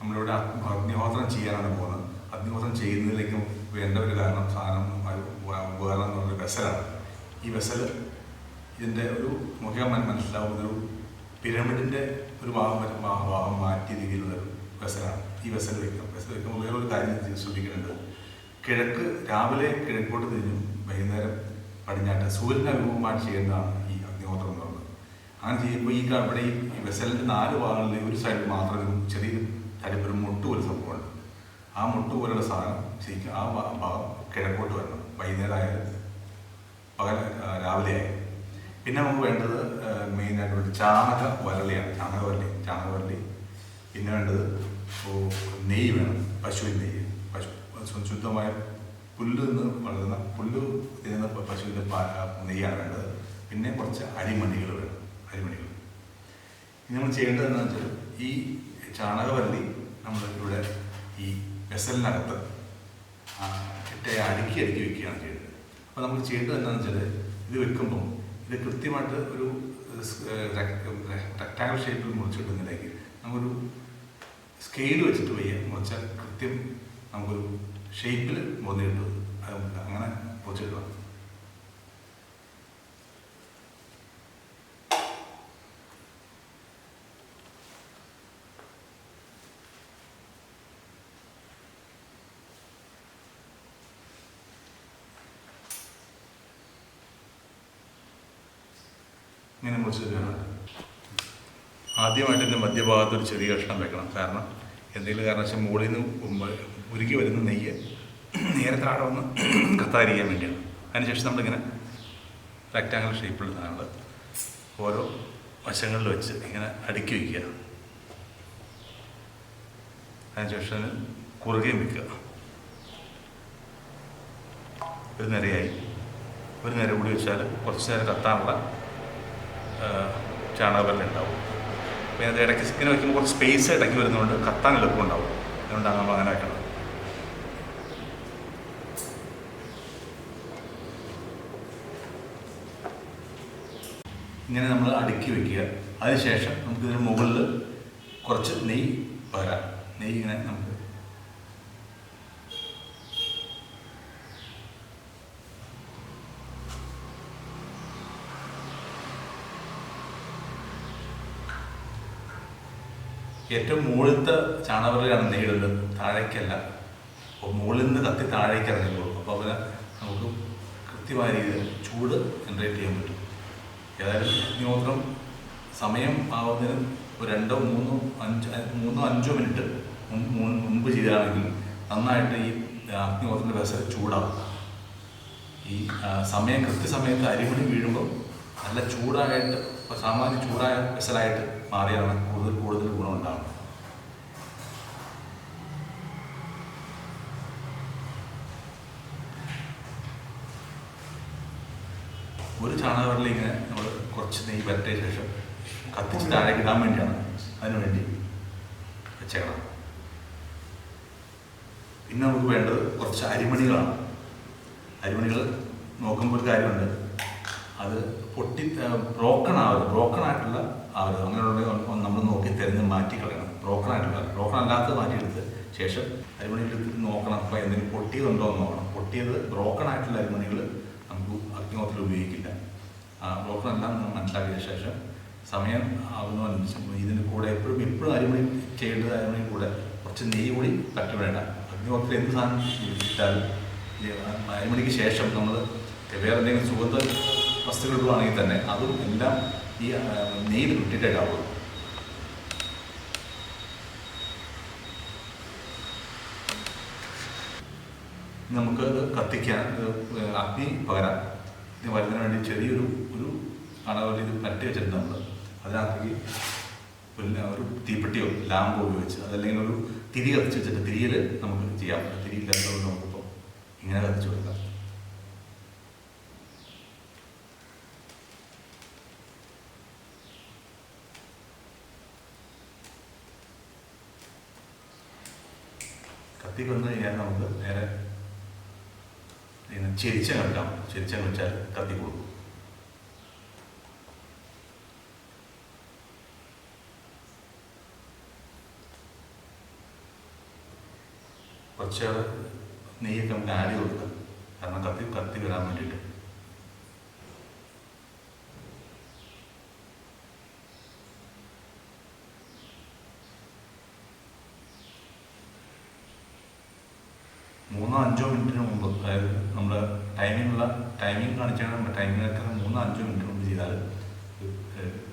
നമ്മളിവിടെ അഗ്നി- അഗ്നിഹോത്രം ചെയ്യാനാണ് പോകുന്നത്. അഗ്നിഹോത്രം ചെയ്യുന്നതിലേക്കും വേണ്ട ഒരു കാരണം സാധനം ഉപകരണം എന്ന് പറഞ്ഞൊരു വെസലാണ്. ഈ വെസൽ ഇതിന്റെ ഒരു മുഖം മന- മനസ്സിലാവുന്ന ഒരു പിരമിഡിന്റെ ഒരു ഭാഗം വരും ആ ഭാഗം മാറ്റിയ രീതിയിലുള്ള ഒരു വെസലാണ് ഈ വെസൽ വയ്ക്കാം വെസൽ വയ്ക്കുമ്പോൾ വേറൊരു കാര്യം ശ്രദ്ധിക്കുന്നുണ്ട്. കിഴക്ക് രാവിലെ കിഴക്കോട്ട് തിരിഞ്ഞും വൈകുന്നേരം പടിഞ്ഞാട്ട് സൂര്യന്റെ അഭിമുഖമായിട്ട് ചെയ്യുന്നതാണ് ഈ അഗ്നിഹോത്രം എന്ന് പറയുന്നത്. അങ്ങനെ ചെയ്യുമ്പോൾ ഈ ഇവിടെ ഈ വെസലിന്റെ നാല് ഭാഗങ്ങളിൽ ഒരു സൈഡിൽ മാത്രം ഒരു ചെറിയ ഒരു മുട്ട് പോലെ സംഭവമുണ്ട്. ആ മുട്ട് പോലുള്ള സാധനം ശരിക്കും ആ ഭാഗം കിഴക്കോട്ട് വരണം. വൈകുന്നേരം ആയാലും പകൽ രാവിലെ ആയാലും പിന്നെ നമുക്ക് വേണ്ടത് മെയിനായിട്ടുള്ള ചാണക വരളിയാണ്. ചാണക വരളി ചാണക വരളി. പിന്നെ വേണ്ടത് നെയ്യ് വേണം. പശുവിൻ നെയ്യ്. പശു ശുദ്ധമായ പുല്ല് നിന്ന് വളരുന്ന പുല്ല് തിന്നുന്ന പശുവിന്റെ നെയ്യാണ് വേണ്ടത്. പിന്നെ കുറച്ച് അരിമണികൾ വേണം. അരിമണികൾ. ഇനി നമ്മൾ ചെയ്യേണ്ടത് എന്താണെന്ന് വെച്ചാൽ ഈ ചാണകവല്ലി നമ്മൾ ഇവിടെ ഈ വെസലിനകത്ത് ഇട്ട് അടുക്കി അടുക്കി വെക്കുകയാണ് ചെയ്യുന്നത്. അപ്പോൾ നമ്മൾ ചെയ്യേണ്ടത് എന്താണെന്ന് വെച്ചാൽ ഇത് വെക്കുമ്പോൾ ഇത് കൃത്യമായിട്ട് ഒരു റെക്ടാങ്കിൾ ഷേപ്പിൽ മുറിച്ചിട്ടുണ്ടെങ്കിൽ നമുക്കൊരു സ്കെയിൽ വെച്ചിട്ട് വയ്യ. മുറിച്ചാൽ കൃത്യം നമുക്കൊരു ഷേപ്പിൽ മുറിഞ്ഞ് അത് അങ്ങനെ മുറിച്ചിടുക ഇങ്ങനെ മുറിച്ചിടുകയാണ് ആദ്യമായിട്ട് ഇതിന്റെ മധ്യഭാഗത്ത് ഒരു ചെറിയ കഷ്ണം വെക്കണം. കാരണം എന്തെങ്കിലും കാരണവശാൽ മുകളിൽ നിന്ന് ഉരുക്കി ഉരുകി വരുന്ന നെയ്യ് നേരെ താഴെ വന്ന് കത്താതിരിക്കാൻ വേണ്ടിയാണ്. അതിനുശേഷം നമ്മളിങ്ങനെ റെക്റ്റാങ്കിൾ ഷേപ്പിലുള്ള സാധനങ്ങൾ ഓരോ വശങ്ങളിൽ വെച്ച് ഇങ്ങനെ അടുക്കി വയ്ക്കുക. അതിനുശേഷം കുറുകയും വയ്ക്കുക ഒരു നിരയായി. ഒരു നിര കൂടി വെച്ചാൽ കുറച്ച് നേരം കത്താനുള്ള ചാണകവെള്ളം ഉണ്ടാവും. പിന്നെ അത് ഇടയ്ക്ക് ഇങ്ങനെ വയ്ക്കുമ്പോൾ കുറച്ച് സ്പേസ് ഇടയ്ക്ക് വരുന്നതുകൊണ്ട് കത്താൻ എളുപ്പം ഉണ്ടാവും. അതുകൊണ്ടാണ് നമ്മൾ അങ്ങനെ ആയിട്ടുള്ളത് ഇങ്ങനെ നമ്മൾ അടുക്കി വെക്കുക. അതിനുശേഷം നമുക്കിതിന് മുകളിൽ കുറച്ച് നെയ്യ് പകരാം. നെയ്യ് ഇങ്ങനെ നമുക്ക് ഏറ്റവും മുകളിലത്തെ ചാണകറിലാണ് നീടുന്നത് താഴേക്കല്ല. അപ്പോൾ മുകളിൽ നിന്ന് കത്തി താഴേക്ക് ഇറങ്ങിക്കോളും അപ്പോൾ അവന് നമുക്ക് കൃത്യമായ രീതിയിൽ ചൂട് ജനറേറ്റ് ചെയ്യാൻ പറ്റും. ഏതായാലും അഗ്നിഹോത്രം സമയം ആവുന്നതിന് ഒരു രണ്ടോ മൂന്നോ അഞ്ച് മൂന്നോ അഞ്ചോ മിനിറ്റ് മുൻ- മുൻ- മുൻപ് ചെയ്താണെങ്കിൽ നന്നായിട്ട് ഈ അഗ്നിഹോത്രത്തിന്റെ വെസൽ ചൂടാവും. ഈ സമയം കൃത്യസമയത്ത് അരിമണി വീഴുമ്പോൾ നല്ല ചൂടായിട്ട് ഇപ്പോൾ സാമാന്യ ചൂടായ വെസലായിട്ട് മാറിയാണ് കൂടുതൽ കൂടുതൽ ഗുണമുണ്ടാകുന്നത് ഒരു ചാണകവരൽ ഇങ്ങനെ നമ്മൾ കുറച്ച് നെയ്യ് പരട്ടിയ ശേഷം കത്തിച്ച് താഴേക്ക് ഇടാൻ വേണ്ടിയാണ് അതിനു വേണ്ടി വെച്ചേക്കണം പിന്നെ നമുക്ക് വേണ്ടത് കുറച്ച് അരിമണികളാണ്. അരിമണികൾ നോക്കുമ്പോൾ ഒരു കാര്യമുണ്ട്. അത് പൊട്ടി ബ്രോക്കൺ ആവരുത്. ബ്രോക്കൺ ആയിട്ടുള്ള ആവരുത് അങ്ങനെയുള്ള നമ്മൾ നോക്കി തിരഞ്ഞ് മാറ്റി കളയണം. ബ്രോക്കൺ ആയിട്ടുള്ള ബ്രോക്കൺ അല്ലാത്തത് മാറ്റിയെടുത്ത് ശേഷം അരിമണികൾ നോക്കണം. അപ്പോൾ എന്തെങ്കിലും പൊട്ടിയതുണ്ടോ എന്ന് നോക്കണം. പൊട്ടിയത് ബ്രോക്കൺ ആയിട്ടുള്ള അരിമണികൾ നമുക്ക് അഗ്നിഹോത്രത്തിൽ ഉപയോഗിക്കില്ല. ബ്രോക്കൺ എല്ലാം നമ്മൾ മനസ്സിലാക്കിയ ശേഷം സമയം ആകുന്നതനുസരിച്ച് ഇതിന് കൂടെ എപ്പോഴും എപ്പോഴും അരിമണി ചെയ്യേണ്ടത് അരിമണി കൂടെ കുറച്ച് നെയ്യ് കൂടി പറ്റി വേണ്ട അഗ്നിഹോത്രത്തിൽ എന്ത് സാധനം ഇട്ടാലും അരിമണിക്ക് ശേഷം നമ്മൾ വേറെ എന്തെങ്കിലും സുഗന്ധ വസ്തുക്കൾ ഇടുവാണെങ്കിൽ തന്നെ അതും എല്ലാം ഈ നെയ്ത് ഇട്ടിട്ടേ ആവുള്ളൂ നമുക്ക് കത്തിക്കാൻ അഗ്നി പകരാം. ഇത് വരുന്നതിന് വേണ്ടി ചെറിയൊരു ഒരു അളവിൽ ഇത് പരട്ടി വെച്ചിട്ടുണ്ട് നമ്മൾ അതിനകത്തേക്ക് പിന്നെ ഒരു തീപ്പെട്ടിയോ ലാമ്പോ ഉപയോഗിച്ച് അതല്ലെങ്കിൽ ഒരു തിരി കത്തിച്ച് വെച്ചിട്ട് തിരിയിൽ നമുക്ക് ചെയ്യാം. തിരി ഇല്ലാത്തതുകൊണ്ട് നമുക്കിപ്പോൾ ഇങ്ങനെ കത്തിച്ച് കൊടുക്കാം കത്തി വന്നു കഴിഞ്ഞാൽ നമുക്ക് നേരെ ഇങ്ങനെ ചെരിച്ചം വെക്കാം. ചെരിച്ചം വെച്ചാൽ കത്തി കൊടുക്കും കുറച്ച് നെയ്യൊക്കെ നമുക്ക് ആഡ് കൊടുക്കാം. കാരണം കത്തി കത്തി വരാൻ വേണ്ടിയിട്ട്. മൂന്നോ അഞ്ചോ മിനിറ്റിന് മുമ്പ് അതായത് ടൈമിങ്ങുള്ള ടൈമിംഗ് കാണിച്ചാൽ ടൈമിങ്ങൊക്കെ മൂന്നോ അഞ്ചോ മിനിറ്റ് കൊണ്ട് ചെയ്താൽ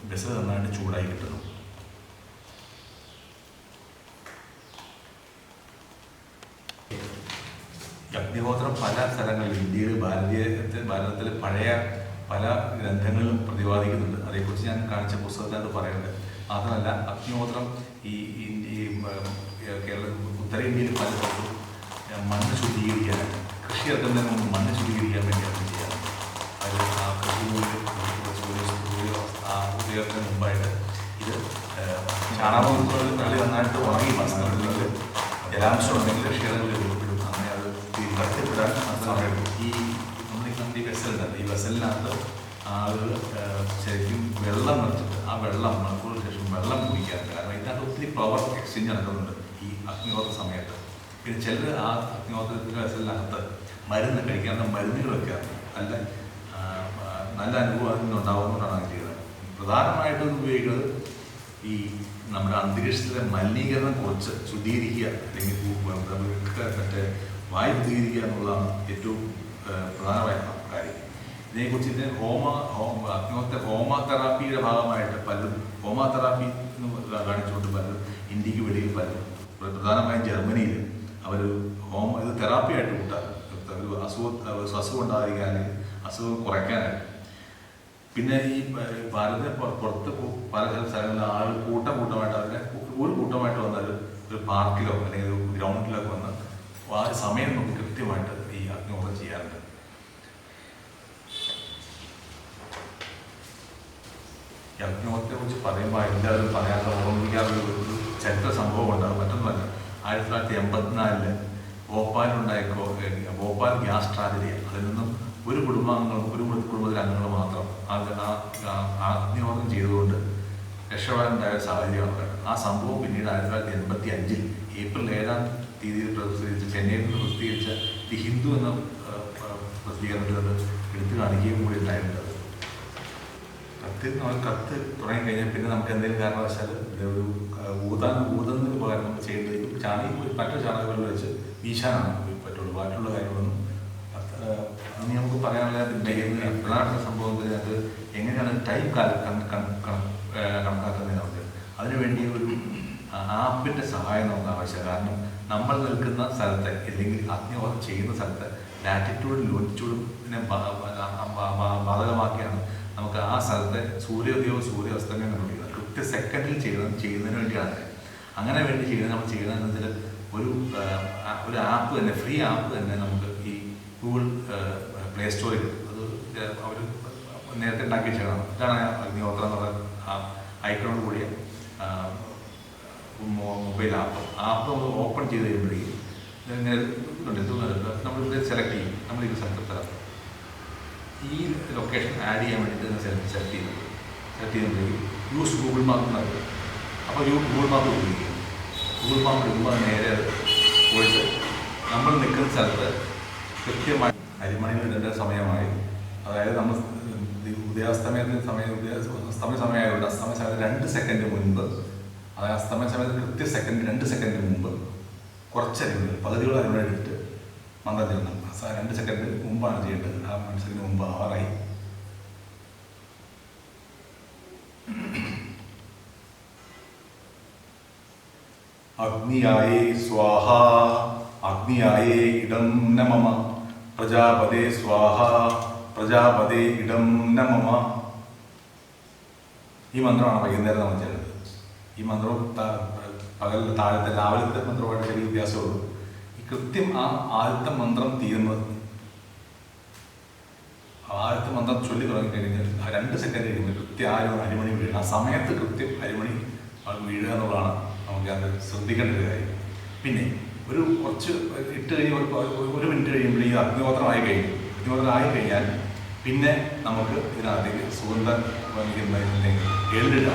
ബസ് നന്നായിട്ട് ചൂടായി കിട്ടുന്നു. അഗ്നിഹോത്രം പല സ്ഥലങ്ങളിലും ഇന്ത്യയിൽ ഭാരതീയ ഭാരതത്തിൽ പഴയ പല ഗ്രന്ഥങ്ങളിലും പ്രതിപാദിക്കുന്നുണ്ട്. അതേക്കുറിച്ച് ഞാൻ കാണിച്ച പുസ്തകത്തിനകത്ത് പറയുന്നത് മാത്രമല്ല അഗ്നിഹോത്രം ഈ ഇന്ത്യ കേരള ഉത്തരേന്ത്യയിൽ പല മണ്ണ് ശുദ്ധീകരിക്കാൻ കൃഷി ഇറക്കുന്നതിന് മുമ്പ് മണ്ണ് ശുദ്ധീകരിക്കാൻ വേണ്ടിയാണ് ചെയ്യാറ് അതിൽ ആ കൃഷി സൂര്യ സൂര്യ ആ ഉദയത്തിന് മുമ്പായിട്ട് ഇത് ചാണകത്തിൽ നന്നായിട്ട് ഉണങ്ങി വസ്തുക്കളിൽ ജലാംശം ഉണ്ടെങ്കിൽ കൃഷിയിടങ്ങളിൽ രൂപപ്പെടും അങ്ങനെ അത് കത്തിപ്പെടാൻ സമയം ഈ നമ്മൾ ഈ നമ്മുടെ ഈ വെസലിനകത്ത് ആ ഒരു ശരിക്കും വെള്ളം നിറച്ചിട്ട് ആ വെള്ളം മണിക്കൂറിന് ശേഷം വെള്ളം കുടിക്കാറുണ്ട് കാരണം ഇതിനകത്ത് ഒത്തിരി പവർ എക്സ്ചേഞ്ച് നടക്കുന്നുണ്ട് ഈ അഗ്നിഹോത്ര സമയത്ത്. പിന്നെ ചിലർ ആ അഗ്നിഹോത്രത്തിന്റെ വെസലിനകത്ത് മരുന്ന് കഴിക്കാവുന്ന മരുന്നുകൾ വെക്കാറുണ്ട് നല്ല നല്ല അനുഭവം അതിൽ നിന്നുണ്ടാവുന്നതുകൊണ്ടാണ് അങ്ങനെ ചെയ്തത്. പ്രധാനമായിട്ടും ഉപയോഗിക്കുന്നത് ഈ നമ്മുടെ അന്തരീക്ഷത്തിലെ മലിനീകരണം കുറച്ച് ശുദ്ധീകരിക്കുക അല്ലെങ്കിൽ മറ്റേ വായു ശുദ്ധീകരിക്കുക എന്നുള്ളതാണ് ഏറ്റവും പ്രധാനമായ കാര്യം. ഇതിനെക്കുറിച്ച് ഇതിന് ഹോമ ഹോമ അഗ്നിഹോത്ര ഹോമ തെറാപ്പിയുടെ ഭാഗമായിട്ട് പലരും ഹോമ തെറാപ്പി കാണിച്ചുകൊണ്ട് പലരും ഇന്ത്യയ്ക്ക് വെളിയിൽ പലരും പ്രധാനമായും ജർമ്മനിയിൽ അവർ ഹോമ ഇത് തെറാപ്പിയായിട്ട് കൂട്ടാറ്. അസുഖം അസുഖം ഉണ്ടാകാൻ അസുഖം കുറയ്ക്കാനായിട്ട് പിന്നെ ഈ ഭാരത പുറത്ത് പല ചില സ്ഥലങ്ങളിൽ ആളുകൾ കൂട്ടം കൂട്ടമായിട്ട് അവരെ ഒരു കൂട്ടമായിട്ട് വന്നാൽ ഒരു പാർക്കിലോ അല്ലെങ്കിൽ ഒരു ഗ്രൗണ്ടിലൊക്കെ വന്ന് ആ സമയം നമുക്ക് കൃത്യമായിട്ട് ഈ അഗ്നിഹോത്രം ചെയ്യാറുണ്ട്. ഈ അഗ്നിഹോത്രത്തെ കുറിച്ച് പറയുമ്പോൾ എല്ലാവരും പറയാനുള്ള ഓർമ്മിക്കാറുള്ള ഒരു ചരിത്ര സംഭവം ഉണ്ടാകും മറ്റൊന്നുമല്ല ആയിരത്തി തൊള്ളായിരത്തി എൺപത്തിനാലിൽ ഭോപ്പാലുണ്ടായ ഭോപ്പാൽ ഗ്യാസ് ട്രാജഡി. അതിൽ നിന്നും ഒരു കുടുംബാംഗങ്ങളും ഒരു കുടുംബ- കുടുംബത്തിലെ അംഗങ്ങൾ മാത്രം അഗ്നിഹോത്രം ചെയ്തുകൊണ്ട് രക്ഷപ്പെടാനുണ്ടായ സാഹചര്യമാണ് ആ സംഭവം പിന്നീട് ആയിരത്തി തൊള്ളായിരത്തി എൺപത്തി അഞ്ചിൽ ഏപ്രിൽ ഏഴാം തീയതിയിൽ പ്രസിദ്ധീകരിച്ച ചെന്നൈയിൽ നിന്ന് പ്രസിദ്ധീകരിച്ച ദി ഹിന്ദു എന്ന പ്രസിദ്ധീകരണത്തിൽ എടുത്തു കാണിക്കുകയും കൂടി ഉണ്ടായിട്ടുണ്ട്. കത്ത് നമ്മൾ കത്ത് തുടങ്ങി കഴിഞ്ഞാൽ പിന്നെ നമുക്ക് എന്തെങ്കിലും കാരണവശാൽ ഒരു ഊതാൻ ഊതുന്നതിന് പകരം നമ്മൾ ചെയ്യേണ്ടത് ചാണി മറ്റു ചാണകങ്ങളിൽ വെച്ച് വീശാനാണ് പറ്റുള്ളൂ. ബാക്കിയുള്ള കാര്യങ്ങളൊന്നും അങ്ങനെ നമുക്ക് പറയാനുള്ള ഇതിന്റെ പ്രധാന സംഭവം അത് എങ്ങനെയാണ് ടൈം കാലം കണക്കാക്കുന്നതിന് നമുക്ക്. അതിനുവേണ്ടി ഒരു ആപ്പിന്റെ സഹായം നമുക്ക് ആവശ്യമാണ്. കാരണം നമ്മൾ നിൽക്കുന്ന സ്ഥലത്തെ അല്ലെങ്കിൽ അഗ്നിഹോത്രം ചെയ്യുന്ന സ്ഥലത്തെ ലാറ്റിറ്റ്യൂഡും ലോറ്റിറ്റ്യൂഡും ബാധകമാക്കിയാണ് നമുക്ക് ആ സ്ഥലത്തെ സൂര്യോദയവും സൂര്യാസ്തമയം ചെയ്യുക കൃത്യ സെക്കൻഡിൽ ചെയ്യുന്നത് ചെയ്യുന്നതിന് വേണ്ടിയാണ്. അങ്ങനെ വേണ്ടി ചെയ്യുന്ന നമ്മൾ ചെയ്യുന്നതിൽ ഒരു ഒരു ആപ്പ് തന്നെ ഫ്രീ ആപ്പ് തന്നെ നമുക്ക് ഈ ഗൂഗിൾ പ്ലേ സ്റ്റോറിൽ അത് അവർ നേരത്തെ ഉണ്ടാക്കി ചെയ്യണം ഇതാണ് അഗ്നിഹോത്ര എന്നുള്ള ആ ഐക്കണോട് കൂടിയ മൊബൈൽ ആപ്പ് ആപ്പ് നമ്മൾ ഓപ്പൺ ചെയ്ത് കഴിയുമ്പോഴേക്കും നമ്മൾ സെലക്ട് ചെയ്യും. നമ്മൾ ഇത് സെലക്ട് തരാം ഈ ലൊക്കേഷൻ ആഡ് ചെയ്യാൻ വേണ്ടിയിട്ട് സെലക്ട് സെലക്ട് ചെയ്യുന്നത് സെലക്ട് ചെയ്യുമ്പോഴേക്കും യൂസ് ഗൂഗിൾ മാപ്പ് എന്നത് അപ്പോൾ യൂ ഗൂഗിൾ മാപ്പ് ഉപയോഗിക്കും ഗൂഗിൾ മാപ്പ് എടുക്കുമ്പോൾ നേരെ പോയിട്ട് നമ്മൾ നിൽക്കുന്ന സ്ഥലത്ത് കൃത്യമായി അരിമണികൾ ഇടേണ്ട സമയമായി. അതായത് നമ്മൾ ഉദയാസ്തമയത്തിന് സമയം ഉദയ അസ്തമയ സമയമായതുകൊണ്ട് അസ്തമയ സമയത്ത് രണ്ട് സെക്കൻഡ് മുൻപ് അതായത് അസ്തമയ സമയത്ത് കൃത്യ സെക്കൻഡ് രണ്ട് സെക്കൻഡ് മുമ്പ് കുറച്ചരിമണി അരിമണികൾ പകുതിയോളം അരിമണി എടുത്തിട്ട് മന്ത്രം ചെല്ലണം രണ്ട് സെക്കൻഡ് മുമ്പാണ് ചെയ്യേണ്ടത്. ആ സെക്കൻഡ് മുമ്പ് ആറായി അഗ്നിയായേ സ്വാഹ അഗ്നിയായേ ഇടം നമമ. മമ പ്രജാപതേ സ്വാഹ പ്രജാപതേ ഇടം നമമ. മമ ഈ മന്ത്രമാണ് വൈകുന്നേരം നമ്മൾ ചെയ്യുന്നത് ഈ മന്ത്രവും പകൽ താഴത്തെ രാവിലത്തെ മന്ത്രവുമായിട്ട് ചെറിയ വ്യത്യാസമുള്ളൂ കൃത്യം ആ ആദ്യത്തെ മന്ത്രം തീരുന്നത്. ആദ്യത്തെ മന്ത്രം ചൊല്ലി തുടങ്ങി കഴിഞ്ഞാൽ ആ രണ്ട് സെക്കൻഡ് കഴിയുമ്പോൾ കൃത്യം ആ ഒരു അരിമണി വീഴുക. ആ സമയത്ത് കൃത്യം അരിമണി വീഴുക എന്നുള്ളതാണ് നമുക്ക് അത് ശ്രദ്ധിക്കേണ്ട ഒരു കാര്യം. പിന്നെ ഒരു കുറച്ച് ഇട്ട് കഴിയുമ്പോൾ ഒരു മിനിറ്റ് കഴിയുമ്പോൾ ഈ അഗ്നിഹോത്രം ആയി കഴിഞ്ഞു. അഗ്നിഹോത്രം ആയി കഴിഞ്ഞാൽ പിന്നെ നമുക്ക് ഇതിനകത്തേക്ക് സുഗന്ധം എള്ളിട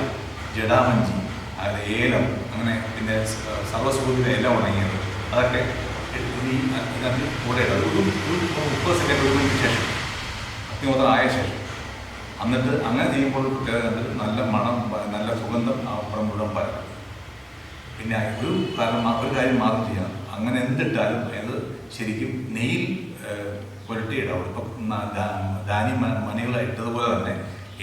ജഡാമഞ്ചി അതായത് ഏലം അങ്ങനെ പിന്നെ സർവസുഗന്ധ എല്ലാം ഉണങ്ങിയത്. അതൊക്കെ ഈ ഇതിനകത്ത് കൂടെ. ഒരു മുപ്പത് സെക്കൻഡ് ഒരു മിനിറ്റ് ശേഷം ശേഷം എന്നിട്ട് അങ്ങനെ ചെയ്യുമ്പോൾ കണ്ട് നല്ല മണം നല്ല സുഗന്ധം ആ പടം മുഴുവൻ പരക്കും പിന്നെ ഒരു കാരണം ഒരു കാര്യം മാത്രം ചെയ്യണം. അങ്ങനെ എന്തിട്ടാലും അത് ശരിക്കും നെയ്യിൽ പുരട്ടിയിടാവും. ഇപ്പം ധാന്യ മണികളെ ഇട്ടതുപോലെ തന്നെ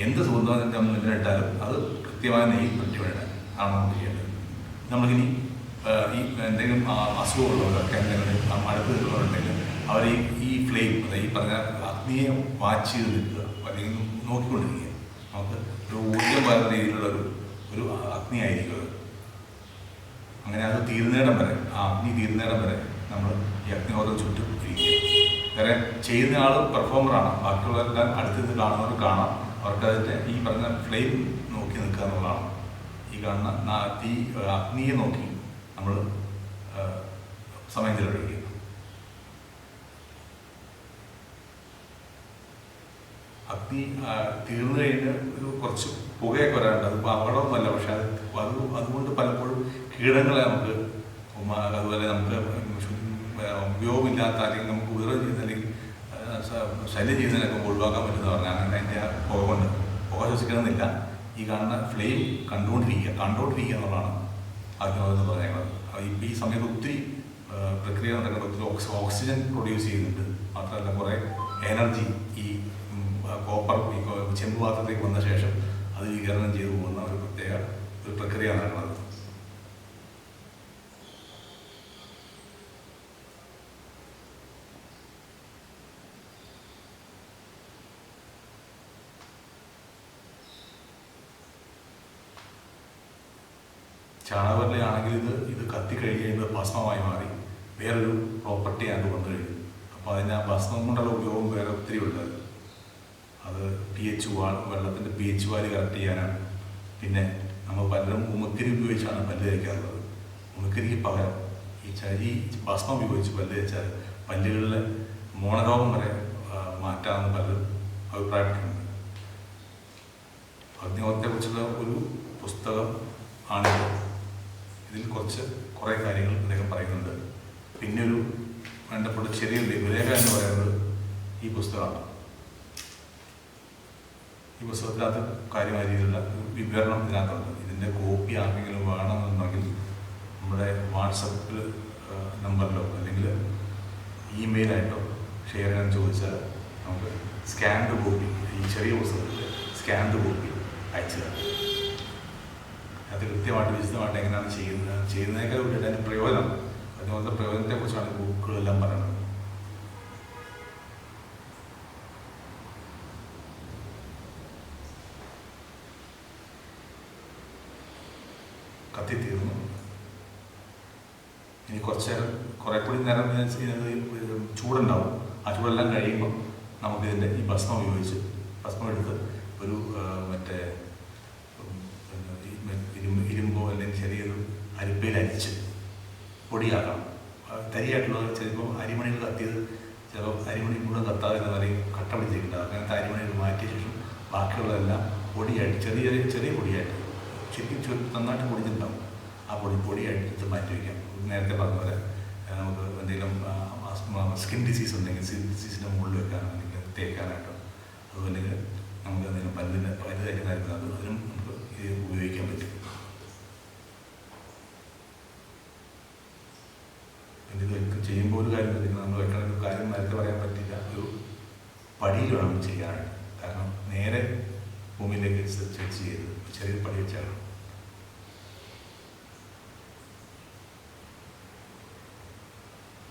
എന്ത് സുഗന്ധം ഇട്ടാലും അത് കൃത്യമായ നെയ്യിൽ പുരട്ടി വിടണം ആണ് നമ്മൾ ചെയ്യേണ്ടത്. ഏഹ്, ഈ എന്തെങ്കിലും അസുഖമുള്ളവരൊക്കെ ആ അടുത്ത് നിൽക്കുന്നവരുണ്ടെങ്കിൽ അവർ ഈ ഈ ഫ്ലെയിം അതായത് ഈ പറഞ്ഞ അഗ്നിയെ വാച്ച് ചെയ്ത് നിൽക്കുക. അല്ലെങ്കിൽ നോക്കിക്കൊണ്ടിരിക്കുക. നമുക്ക് ഒരു ഊർജം പകരുന്ന രീതിയിലുള്ള ഒരു ഒരു അഗ്നി ആയിരിക്കും അത്. അങ്ങനെ അത് തീരുന്നേടം വരെ ആ അഗ്നി തീരുന്നേടം വരെ നമ്മൾ ഈ അഗ്നിഹോത്രം ചുറ്റും വേറെ ചെയ്യുന്ന ആൾ പെർഫോമറാണ് ബാക്കിയുള്ളവരെല്ലാം അടുത്ത് നിന്ന് കാണുന്നവർ കാണാം. അവർക്കതിന്റെ ഈ പറഞ്ഞ ഫ്ലെയിം നോക്കി നിൽക്കുക എന്നുള്ളതാണ്. ഈ കാണുന്ന തീ അഗ്നിയെ നോക്കി നമ്മൾ സമയം ചെലവഴിക്കുക അഗ്നി തീർന്നു കഴിഞ്ഞ് ഒരു കുറച്ച് പുകയൊക്കെ വരാറുണ്ട്. അതിപ്പോൾ അപകടമൊന്നുമല്ല പക്ഷെ അത് അത് അതുകൊണ്ട് പലപ്പോഴും കീടങ്ങളെ നമുക്ക് അതുപോലെ നമുക്ക് ഉപയോഗമില്ലാത്ത അല്ലെങ്കിൽ നമുക്ക് ഉപദ്രവം ചെയ്യുന്ന അല്ലെങ്കിൽ ശല്യ ജീവിതത്തിനൊക്കെ ഒഴിവാക്കാൻ പറ്റുന്ന പറഞ്ഞാൽ അങ്ങനെ അതിന്റെ പുക കൊണ്ട്. പുക ശ്വസിക്കണമെന്നില്ല. ഈ കാണുന്ന ഫ്ലെയിം കണ്ടുകൊണ്ടിരിക്കുക കണ്ടുകൊണ്ടിരിക്കുക എന്നുള്ളതാണ്. അഗ്നിഹോത്രം പറയുന്നത് ഇപ്പം ഈ സമയത്ത് ഒത്തിരി പ്രക്രിയ നടക്കുന്നത് ഒത്തിരി ഓക്സി ഓക്സിജൻ പ്രൊഡ്യൂസ് ചെയ്യുന്നുണ്ട്. മാത്രമല്ല കുറേ എനർജി ഈ കോപ്പർ ഈ ചെമ്പ് പാത്രത്തേക്ക് വന്ന ശേഷം അത് വികരണം ചെയ്തു പോകുന്ന ഒരു പ്രത്യേക ഒരു പ്രക്രിയ നടക്കുന്നത് ചാണകവരലയാണെങ്കിൽ ഇത് ഇത് കത്തിക്കഴിഞ്ഞ് കഴിയുമ്പോൾ ഭസ്മമായി മാറി. വേറൊരു പ്രോപ്പർട്ടി ആയിട്ട് വന്നു കഴിഞ്ഞു. അപ്പോൾ അതിന് ആ ഭസ്മം കൊണ്ടുള്ള ഉപയോഗം വേറെ ഒത്തിരി ഉണ്ട്. അത് പി എച്ച് വാൾ വെള്ളത്തിന്റെ പി എച്ച് വാൽ കറക്റ്റ് ചെയ്യാനാണ്. പിന്നെ നമ്മൾ പലരും ഉമക്കരി ഉപയോഗിച്ചാണ് പല്ല് തേക്കാറുള്ളത്. ഉമക്കരിക്ക് പകരം ഈ ചരി ഭസ്മം ഉപയോഗിച്ച് പല്ല് തേച്ചാൽ പല്ലുകളിലെ മോണരോഗം വരെ മാറ്റാമെന്ന് പലരും അഭിപ്രായപ്പെട്ടിട്ടുണ്ട് അഗ്നിഹോത്രത്തെക്കുറിച്ചുള്ള ഒരു പുസ്തകം ആണിത്. ഇതിൽ കുറച്ച് കുറേ കാര്യങ്ങൾ അദ്ദേഹം പറയുന്നുണ്ട്. പിന്നെ ഒരു വേണ്ടപ്പെട്ട ചെറിയ ലഘുലേഖ എന്ന് പറയുന്നത് ഈ പുസ്തകമാണ്. ഈ പുസ്തകത്തിനകത്ത് കാര്യമായ രീതിയിലുള്ള വിവരണം ഇതിനകത്തുണ്ട്. ഇതിന്റെ കോപ്പി ആർക്കെങ്കിലും വേണമെന്നുണ്ടെങ്കിൽ നമ്മുടെ വാട്സപ്പിൽ നമ്പറിലോ അല്ലെങ്കിൽ ഇമെയിലായിട്ടോ ഷെയർ ചെയ്യാൻ ചോദിച്ചാൽ നമുക്ക് സ്കാൻഡ് കോപ്പി ഈ ചെറിയ പുസ്തകത്തിൽ സ്കാൻഡ് കോപ്പി അയച്ചു തരാം. കൃത്യമായിട്ട് വിശദമായിട്ട് എങ്ങനെയാണ് ചെയ്യുന്നത് ചെയ്യുന്നതിനേക്കാൾ ഉപരി അതിന്റെ പ്രയോജനം. അതുപോലത്തെ പ്രയോജനത്തെക്കുറിച്ചാണ് കുറിച്ചാണ് ബുക്കുകളെല്ലാം പറയുന്നത്. കത്തിത്തീർന്നു. ഇനി കുറച്ച് നേരം കുറെ കൂടി നേരം ചൂടുണ്ടാവും. ആ ചൂടെല്ലാം കഴിയുമ്പോൾ നമുക്കിതിന്റെ ഈ ഭസ്മം ഉപയോഗിച്ച് ഭസ്മം എടുത്ത് ഒരു മറ്റേ ഉം, പിന്നെ ഈ മ- ഇരുമ്പ് അല്ലെങ്കിൽ ചെറിയൊരു അരിപ്പയിൽ അരിച്ച് പൊടിയാക്കണം. തരിയായിട്ടുള്ളത് ചിലപ്പോൾ അരിമണികൾ കത്തിയത് ചിലപ്പോൾ അരിമണി മുഴുവൻ കത്താതെ എന്ന് പറയും കട്ട പിടിച്ചിട്ടുണ്ടാകും അങ്ങനത്തെ അരിമണികൾ മാറ്റിയ ശേഷം ബാക്കിയുള്ളതെല്ലാം പൊടിയായിട്ട് ചെറിയ ചെറിയ ചെറിയ പൊടിയായിട്ട് ശരിക്കും ചു നന്നായിട്ട് പൊടിച്ചിട്ടുണ്ടാവും ആ പൊടി പൊടിയായിട്ട് എടുത്ത് മാറ്റി വയ്ക്കാം. നേരത്തെ പറഞ്ഞ പോലെ നമുക്ക് എന്തെങ്കിലും സ്കിൻ ഡിസീസ് ഉണ്ടെങ്കിൽ സ്കിൻ ഡിസീസിന്റെ മുകളിൽ വെക്കാനോ അല്ലെങ്കിൽ തേക്കാനായിട്ടോ അതുപോലെ നമുക്ക് എന്തെങ്കിലും പല്ലിന് പല്ല് തേക്കുന്നതായിരുന്നു അത് അതിനും നമുക്ക് ഇത് ഉപയോഗിക്കാൻ പറ്റും പിന്നെ ഇത് വെക്ക- ചെയ്യുമ്പോൾ ഒരു കാര്യം ശ്രദ്ധിക്കണം നമ്മൾ വെക്കണ ഒരു കാര്യം നേരത്തെ പറയാൻ പറ്റില്ല ഒരു പടിയിൽ വേണം ചെയ്യാനായിട്ട് കാരണം നേരെ ഭൂമിയിലേക്ക് സെറ്റ് ചെയ്ത് ചെറിയ പടി വെച്ചാണ്